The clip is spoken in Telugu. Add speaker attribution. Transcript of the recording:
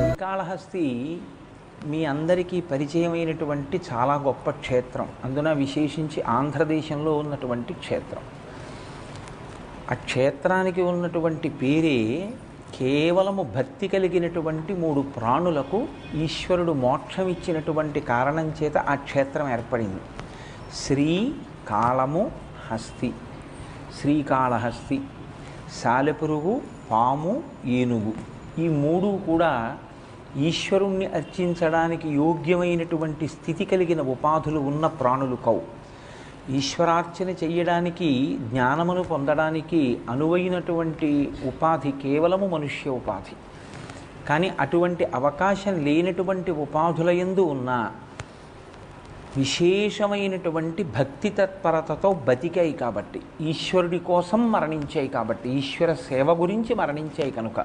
Speaker 1: శ్రీకాళహస్తి మీ అందరికీ పరిచయమైనటువంటి చాలా గొప్ప క్షేత్రం. అందున విశేషించి ఆంధ్రదేశంలో ఉన్నటువంటి క్షేత్రం. ఆ క్షేత్రానికి ఉన్నటువంటి పేరే కేవలము భక్తి కలిగినటువంటి మూడు ప్రాణులకు ఈశ్వరుడు మోక్షం ఇచ్చినటువంటి కారణం చేత ఆ క్షేత్రం ఏర్పడింది. శ్రీ కాళము హస్తి. శ్రీకాళహస్తి. సాలెపురుగు పాము ఏనుగు. ఈ మూడు కూడా ఈశ్వరుణ్ణి అర్చించడానికి యోగ్యమైనటువంటి స్థితి కలిగిన ఉపాధులు ఉన్న ప్రాణులు కవు ఈశ్వరార్చన చేయడానికి జ్ఞానమును పొందడానికి అనువైనటువంటి ఉపాధి కేవలము మనుష్య ఉపాధి. కానీ అటువంటి అవకాశం లేనటువంటి ఉపాధుల ఎందు ఉన్న విశేషమైనటువంటి భక్తి తత్పరతతో బతికాయి కాబట్టి ఈశ్వరుడి కోసం మరణించాయి కాబట్టి ఈశ్వర సేవ గురించి మరణించాయి కనుక.